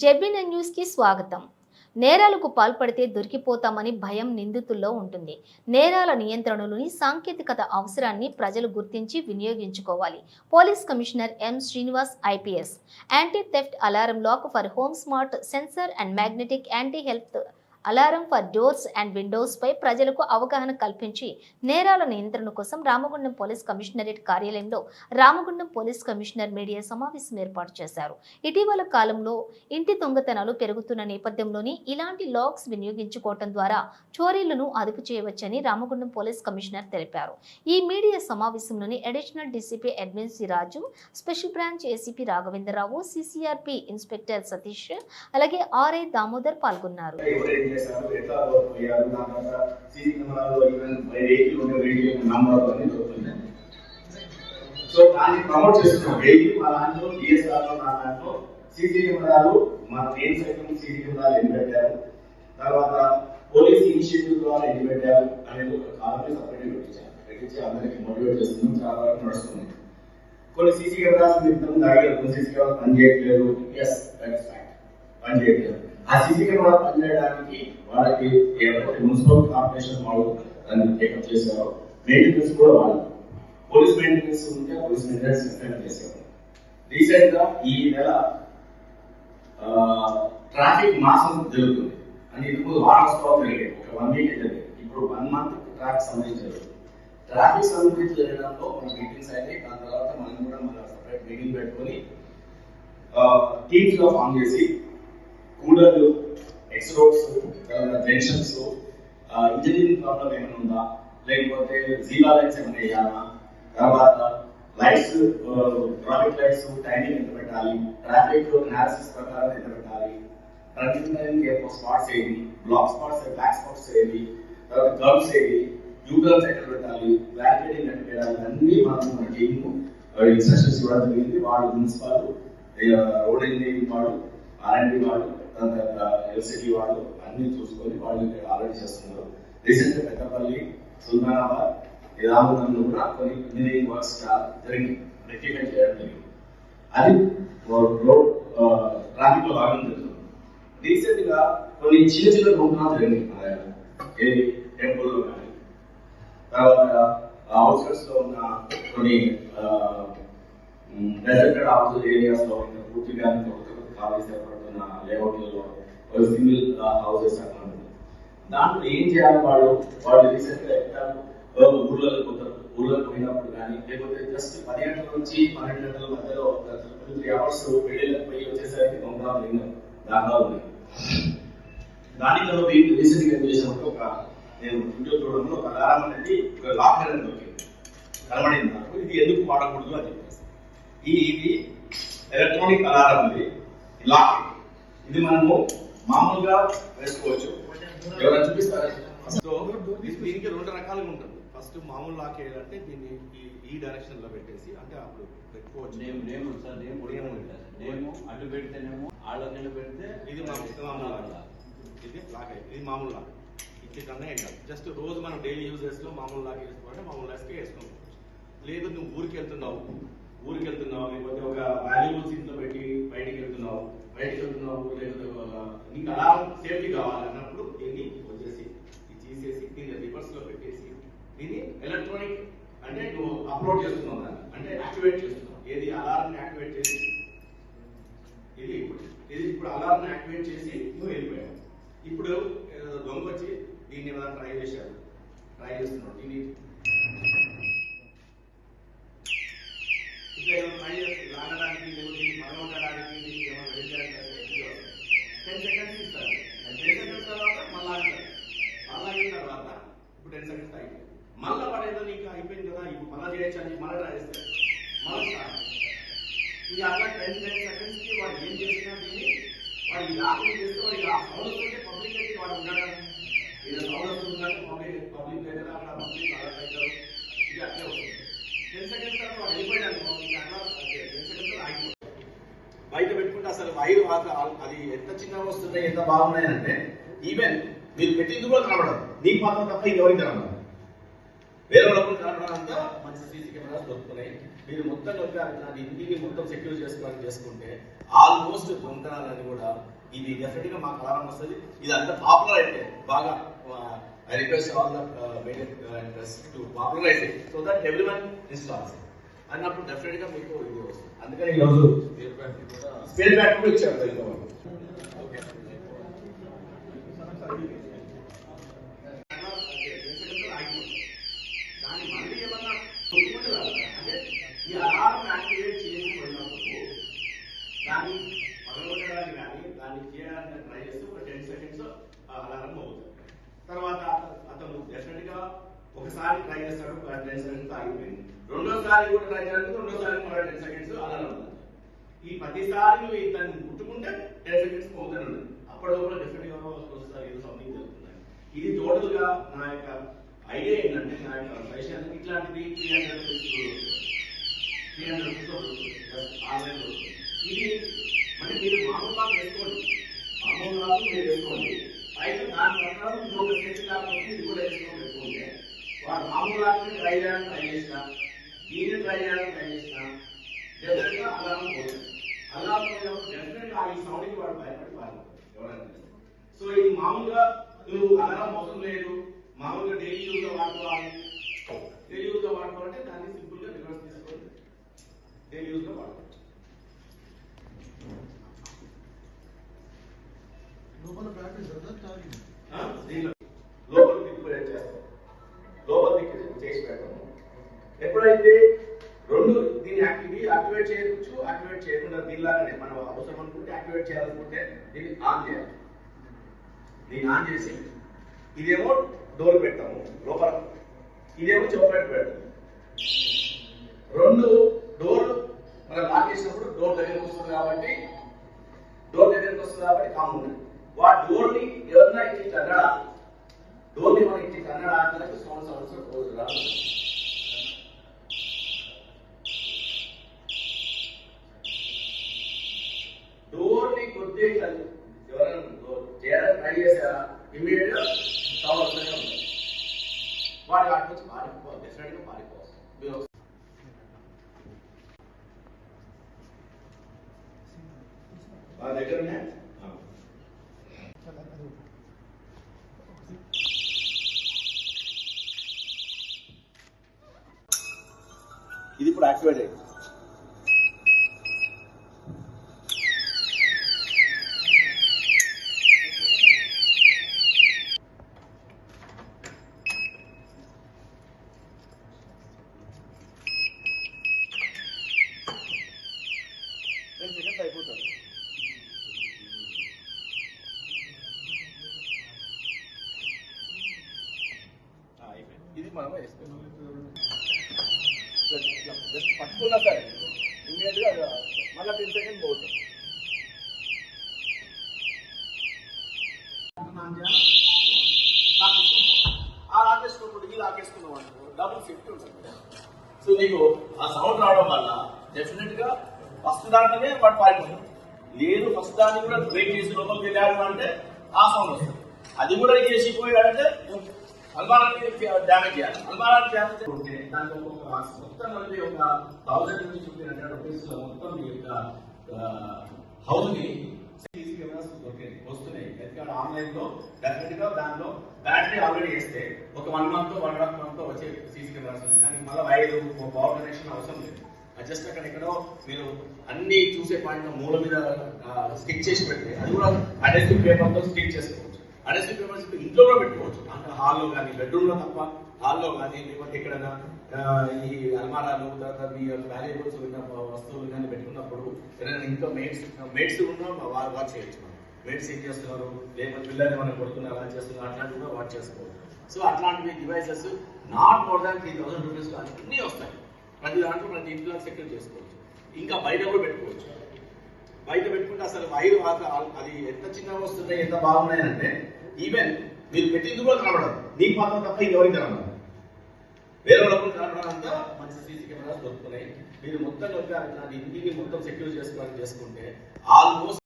జెబిన్ న్యూస్కి స్వాగతం. నేరాలకు పాల్పడితే దొరికిపోతామని భయం నిందితుల్లో ఉంటుంది. నేరాల నియంత్రణలోని సాంకేతికత అవసరాన్ని ప్రజలు గుర్తించి వినియోగించుకోవాలి. Police commissioner M Srinivas IPS. Anti theft alarm lock for home smart sensor and magnetic anti health alarm for doors and windows పై ప్రజలకు అవగాహన కల్పించి నేరాల నియంత్రణ కోసం రామగుండం పోలీస్ కమిషనరేట్ కార్యాలయంలో రామగుండం పోలీస్ కమిషనర్ మీడియా సమావేశం ఏర్పాటు చేశారు. ఇటీవల కాలంలో ఇంటి దొంగతనాలు పెరుగుతున్న నేపథ్యంలోని ఇలాంటి లాక్స్ వినియోగించుకోవటం ద్వారా చోరీలను అదుపు చేయవచ్చని రామగుండం పోలీస్ కమిషనర్ తెలిపారు. ఈ media సమావేశంలోని additional DCP admin Raju special branch ACP Raghavendra Rao CCRP inspector Satish అలాగే ఆర్ఐ దామోదర్ పాల్గొన్నారు. చేశారు ఎట్లా వర్క్ అయ్యారు దాని తర్వాత సీసీ కెమెరాలో ఈవెన్ వెహికల్ ఉండే వెహికల్ నంబర్ అని చెప్తుంది సో దాన్ని ప్రమోట్ చేస్తున్నాం. వెహికల్ మా దాంట్లో డిఎస్ఆర్లో నా దాంట్లో సీసీ కెమెరాలు మన మెయిన్ సైతం సీసీ కెమెరాలు ఎన్ని పెట్టారు తర్వాత పోలీస్ ఇనిషియేటివ్ ద్వారా ఎన్ని పెట్టారు అనేది ఒక కాలంలో సపరేట్ పెట్టించారు. పెట్టించి అందరికి మోటివేట్ చేస్తున్నాం. చాలా వరకు నడుస్తుంది. కొన్ని సీసీ కెమెరాస్ ఇంతకు అడిగారు కొన్ని సీసీ కెమెరాస్ పనిచేయట్లేదు. ఎస్ దట్ ఇస్ ఫ్యాక్ట్ పనిచేయట్లేదు. ఆ సీసీ కెమెరా పనిచేయడానికి వాళ్ళకి ఏమంటే మున్సిపల్ కార్పొరేషన్ వాళ్ళు దాన్ని టేకప్ చేశారు. మెయింటెనెన్స్ కూడా వాళ్ళు పోలీస్ మెయింటెనెన్స్ ఉంటే పోలీస్ మెయింటెనెన్స్ ఎఫెక్ట్ చేశారు. రీసెంట్గా ఈ నెల ట్రాఫిక్ మాసం జరుగుతుంది. అని ఇది వారం స్టాప్ జరిగాయి ఒక వన్ వీక్ జరిగింది. ఇప్పుడు వన్ మంత్ ట్రాఫిక్ సంబంధించి జరుగుతుంది. ట్రాఫిక్ సంబంధించి జరగడంలో మన మీటింగ్స్ అయితే దాని తర్వాత మనం కూడా మన సపరేట్ మీటింగ్ పెట్టుకొని టీమ్స్గా ఫామ్ చేసి కూలర్లు X roads junctions engineering problem ఏమైనా ఉందా? లేకపోతే జీలా లైట్స్ ఏమైనా వేయాలా? తర్వాత లైట్స్ ట్రాఫిక్ లైట్స్ టైమింగ్ ఎంత పెట్టాలి? ట్రాఫిక్ అనాలిసిస్ ప్రకారం ఎంత పెట్టాలి? ట్రాఫిక్ టైం స్పాట్స్ ఏవి? బ్లాక్ స్పాట్స్ బ్లాక్ స్పాట్స్ ఏవి? తర్వాత కర్వ్స్ ఏవి? యూటర్న్స్ ఎక్కడ పెట్టాలి? బ్లాకెటింగ్ ఎక్కడ పెట్టాలి? అన్ని మనం మన టీమ్ ఇన్స్ట్రక్షన్స్ ఇవ్వడం జరిగింది. వాళ్ళు ప్రిన్సిపాల్ రోడ్ ఇంజనీరింగ్ వాడు ఆర్ఎండి వాడు దాని తర్వాత ఎల్సిటీ వాళ్ళు అన్ని చూసుకొని వాళ్ళు ఇక్కడ ఆల్రెడీ చేస్తున్నారు. రీసెంట్ పెద్దపల్లి సుల్తానాబాద్ రామగుండంలో కూడా కొన్ని ఇంజనీరింగ్ వర్క్స్ జరిగి రెక్టిఫై చేయడం జరిగింది. అది రోడ్ ట్రాఫిక్లో భాగం జరుగుతుంది. రీసెంట్గా కొన్ని చిన్న చిన్న రూపణాలు జరిగింది మన దగ్గర. ఏది? టెంపుల్లో కానీ తర్వాత అవుట్స్కట్స్లో ఉన్న కొన్ని డెజర్టెడ్ హౌస్ ఏరియాస్లో పూర్తిగా ఖాళీ సేపడుతున్న కాలేజ్ ఏర్పడుతున్న లేఅవుట్లలో సింగిల్ హౌసెస్ అట్లా ఉంటుంది. దాంట్లో ఏం చేయాలి వాళ్ళు? వాళ్ళు రీసెంట్గా ఎక్కడ ఊర్లలో పోతారు ఊర్లకు పోయినప్పుడు కానీ లేకపోతే జస్ట్ పది గంటల నుంచి పన్నెండు గంటల మధ్యలో టూ త్రీ అవర్స్ పెళ్ళిళ్ళకి పోయి వచ్చేసరికి దొంగలు లింగం దాకా ఉన్నాయి. దానిలో వీళ్ళు రీసెంట్గా ఏం చేసినప్పుడు ఒక నేను వీడియో చూడడంలో ఒక అలారం అనేది ఒక లాక్ అనేది దొరికింది కనబడింది నాకు. ఇది ఎందుకు వాడకూడదు అని చెప్పేసి. ఈ ఇది ఎలక్ట్రానిక్ అలారం ఇది. లాక్. ఇది మనము మామూలుగా వేసుకోవచ్చు. ఎవరైనా చూపిస్తారా? సో దీనికి రెండు రకాలుగా ఉంటుంది. ఫస్ట్ మామూలు లాక్ వేయాలంటే దీన్ని ఈ- డైరెక్షన్లో పెట్టేసి అంటే అప్పుడు పెట్టుకోవచ్చు. Name name sir. Name name. Name అటు పెడితేనేమో ఆళ్ళ పెడితే ఇది మామూలు మామూలు లాక్. ఇది లాక్ అయ్యి- ఇది మామూలు లాక్. ఇది కన్నా ఏం కాదు. జస్ట్ రోజు మనం డైలీ యూజెస్లో మామూలు లాక్ వేసుకోవాలంటే మామూలు లాక్స్కి వేసుకోవచ్చు లేదు నువ్వు ఊరికి వెళ్తున్నావు. ఊరికి వెళ్తున్నావు లేకపోతే ఒక వాల్యుబుల్స్లో పెట్టి బయటికి వెళ్తున్నావు బయటికి వెళ్తున్నావు లేకపోతే నీకు అలా సేఫ్టీ కావాలి అన్నప్పుడు దీన్ని వచ్చేసి తీసేసి దీన్ని రివర్స్లో పెట్టేసి దీన్ని ఎలక్ట్రానిక్ అంటే నువ్వు అప్లోడ్ చేస్తున్నావు దాన్ని అంటే యాక్టివేట్ చేస్తున్నావు. ఏది అలారం యాక్టివేట్ చేసి ఇది ఇప్పుడు ఇది ఇప్పుడు అలారం యాక్టివేట్ చేసి నువ్వు వెళ్ళిపోయావు. ఇప్పుడు దొంగ వచ్చి దీన్ని ఏమైనా ట్రై చేశారు ట్రై చేస్తున్నావు దీన్ని ఇట్లా ఏమైనా ట్రై చేసి లాగడానికి లేకపోతే దీన్ని మరొకడానికి దీనికి ఏమైనా వెళ్ళడానికి టెన్ సెకండ్స్ ఇస్తారు టెన్ సెకండ్స్ తర్వాత మళ్ళీ ఆగుతారు మళ్ళీ అయిన తర్వాత ఇప్పుడు టెన్ సెకండ్స్ అయిపోయింది మళ్ళీ వాడు ఏదో నీకు అయిపోయింది కదా ఇప్పుడు మళ్ళీ చేయొచ్చు అని మళ్ళీ ట్రై చేస్తారు మళ్ళీ స్టార్ట్ ఇది అట్లా టెన్ టెన్ సెకండ్స్కి వాడు ఏం చేసినా దీన్ని వాడు ఈ ఆకులు చేస్తే వాడు ఆ సౌండ్ వస్తుంటే పబ్లిక్ అయితే వాడు ఉండడం ఇది హౌస్ వస్తుందంటే పబ్లిక్ పబ్లిక్ అయితే అక్కడ పబ్లిక్ అలర్ట్ అవుతారు ఇది అట్లే వస్తుంది. టెన్ సెకండ్స్ తర్వాత వాడు వెళ్ళిపోయాడు టెన్ సెకండ్స్ ఆగిపోతుంది బయట పెట్టుకుంటే అసలు వైర్ అది ఎంత చిన్నగా వస్తున్నాయి ఎంత బాగున్నాయంటే ఈవెన్ మీరు పెట్టింది కూడా కనబడదు. నీకు మాత్రం తప్ప ఇంకెవరికి కనబడదు వేరే వాళ్ళకు కనబడాలంతా మంచి సీసీ కెమెరాస్ దొరుకుతున్నాయి. మీరు మొత్తం అది ఇంటిని మొత్తం సెక్యూర్ చేసుకోవాలని చేసుకుంటే ఆల్మోస్ట్ దొంగతనాలని కూడా ఇది డెఫినెట్గా మాకు అలారం వస్తుంది. ఇది అంత పాపులర్ అయితే బాగా I request all the to popularize so that everyone installs అన్నప్పుడు డెఫినెట్గా మీకు ఇది వస్తుంది. అందుకని ఈరోజు స్పేర్ బ్యాక్ కూడా ఇచ్చారు ఇంకా వాళ్ళు. ఓకే దాన్ని మళ్ళీ ఏమన్నా తొక్కుకుంటూ వెళ్తారా? అంటే ఈ అలారం యాక్టివేట్ చేసి పోయినప్పుడు దాన్ని పగలగొట్టడానికి కానీ దాన్ని చేయడానికి ట్రై చేస్తే ఒక టెన్ సెకండ్స్ అలారం అవుతుంది తర్వాత అతను డెఫినెట్గా ఒకసారి ట్రై చేస్తాడు ఒక టెన్ సెకండ్స్ ఆగిపోయింది రెండోసారి కూడా ట్రై చేయాలంటే రెండోసారి మరో టెన్ సెకండ్స్ అలా అవుతుంది ఈ ప్రతిసారి నువ్వు ఇతన్ని ముట్టుకుంటే టెన్ సెకండ్స్ పోతూనే ఉంది అప్పటి లోపల డెఫినెట్గా వస్తారు ఏదో సంథింగ్ జరుగుతుంది? ఇది టోటల్గా నా యొక్క ఐడియా ఏంటంటే నా యొక్క సజెషన్ ఇట్లాంటిది three hundred three hundred online ఇది అంటే మీరు మామూలుగా వేసుకోండి. మామూలుగా మీరు వేసుకోండి. అయితే దాని ప్రకారం ఇంకొక స్టేట్ కాకపోతే ఇది కూడా వేసుకొని పెట్టుకుంటే వాడు మామూలుగా ట్రై చేయడానికి ట్రై చేసిన దీన్ని ట్రై చేయడానికి ట్రై చేసిన డెఫినెట్గా అలారం పోతుంది అలారం పోయినప్పుడు ఈ సౌండ్కి వాడు భయపడి పారు ఎవరైనా సో ఇది మామూలుగా నువ్వు అలారం అవసరం లేదు మామూలుగా డైలీ యూజ్గా వాడుకోవాలి డైలీ యూజ్గా వాడుకోవాలంటే దాన్ని సింపుల్గా రివర్స్ తీసుకోండి డైలీ యూజ్గా వాడుకోవాలి లోపల బ్యాటరీ కదా ఛార్జింగ్ ఆ? దీనిలో లోపల దిక్కు పెట్టి చేస్తాం లోపల దిక్కు చేసి పెడతాము ఎప్పుడైతే రెండు దీన్ని యాక్టివ్ యాక్టివేట్ చేయవచ్చు యాక్టివేట్ చేయకుండా దీనిలాగానే మనం అవసరం అనుకుంటే యాక్టివేట్ చేయాలనుకుంటే దీన్ని ఆన్ చేయాలి. దీన్ని ఆన్ చేసి ఇదేమో డోర్ పెట్టాము లోపల. ఇదేమో చౌకట్ పెడతాము. రెండు డోర్ మనం లాక్ చేసినప్పుడు డోర్ దగ్గరకు వస్తుంది కాబట్టి డోర్ దగ్గరకు వస్తుంది కాబట్టి కామన్ వా డోర్ని ఎవరన్నా ఇచ్చి కన్నడ డోర్ని మనం ఇచ్చి కన్నడ ఆటలకు సౌండ్ సౌండ్స్ రాదు డోర్ని కొద్దిగా ఎవరైనా చేయడానికి ట్రై చేశారా ఇమీడియట్గా సౌండ్ వస్తూనే ఉంటుంది వాడి వాటి నుంచి పారిపోవాలి డెఫినెట్గా పారిపోవాలి మీరు దగ్గర ఇది ఇప్పుడు యాక్టివేట్ అయింది టెన్ సెకండ్స్ అయిపోతుంది ఆ, అయిపోయింది. ఇది మనం వేసుకున్నాం జస్ట్ పట్టుకున్నా సరే ఇమీడియట్గా మళ్ళీ టెన్ సెకండ్ పోతుంది ఆ లాగేసుకున్నప్పుడు ఇది లాగేసుకున్నాం అనుకో డబుల్ ఉంటుంది సో నీకు ఆ సౌండ్ రావడం వల్ల డెఫినెట్గా ఫస్ట్ దాంట్లోనే వాడు పారిపోతుంది లేదు ఫస్ట్ దాన్ని కూడా బ్రేక్ చేసి లోపలికి వెళ్ళాడు అంటే ఆ సౌండ్ వస్తుంది అది కూడా చేసిపోయాడంటే అల్మారాన్ని డ్యామేజ్ చేయాలి. అల్మారాన్ని డ్యామేజ్ ఉంటే దానికి ఒక్కొక్క మొత్తం కలిపి ఒక థౌసండ్ నుంచి ఫిఫ్టీన్ హండ్రెడ్ రూపీస్లో మొత్తం మీ యొక్క హౌస్ని కెమెరాస్ వస్తున్నాయి. ఎందుకంటే ఆన్లైన్లో డెఫినెట్గా దానిలో బ్యాటరీ ఆల్రెడీ వేస్తే ఒక one month one and half month వచ్చే సీసీ కెమెరాస్ ఉన్నాయి. దానికి మళ్ళీ ఐదు పవర్ కనెక్షన్ అవసరం లేదు. జస్ట్ అక్కడ ఎక్కడో మీరు అన్ని చూసే పాయింట్ మూల మీద స్టిక్ చేసి పెడితే అది కూడా అడెసివ్ పేపర్తో స్టిక్ చేసుకోవచ్చు అడెసివ్ పేపర్స్ ఇంట్లో కూడా పెట్టుకోవచ్చు. అంటే హాల్లో కానీ బెడ్రూమ్లో తప్ప హాల్లో కానీ లేకపోతే ఎక్కడైనా ఈ అల్మారాలు తర్వాత మీ వాల్యుబుల్స్ ఉన్న వస్తువులు కానీ పెట్టుకున్నప్పుడు ఏదైనా ఇంకా మేట్స్ మేట్స్ ఉన్నా వాళ్ళు వాచ్ చేయొచ్చు మనం. మేట్స్ ఏం చేస్తున్నారు? లేకపోతే పిల్లల్ని మనం కొడుతున్నారు? అలా చేస్తున్నారు? అట్లాంటివి కూడా వాచ్ చేసుకోవచ్చు. సో అట్లాంటివి devices not more than three thousand rupees అన్నీ వస్తాయి. ప్రతి దాంట్లో ప్రతి ఇంట్లో సెక్యూర్ చేసుకోవచ్చు. ఇంకా బయట కూడా పెట్టుకోవచ్చు. బయట పెట్టుకుంటే అసలు వైర్ మాత్రం అది ఎంత చిన్నగా వస్తున్నాయి ఎంత బాగున్నాయి అంటే ఈవెన్ మీరు పెట్టింది కూడా కనబడదు. నీకు మాత్రం తప్ప ఎవరికి కనబడదు. వేరే వాళ్ళకు కనబడంత మంచి సీసీ కెమెరాస్ దొరుకుతున్నాయి. మీరు మొత్తం కలిపి ఇంటిని మొత్తం సెక్యూర్ చేసుకోవాలని చేసుకుంటే ఆల్మోస్ట్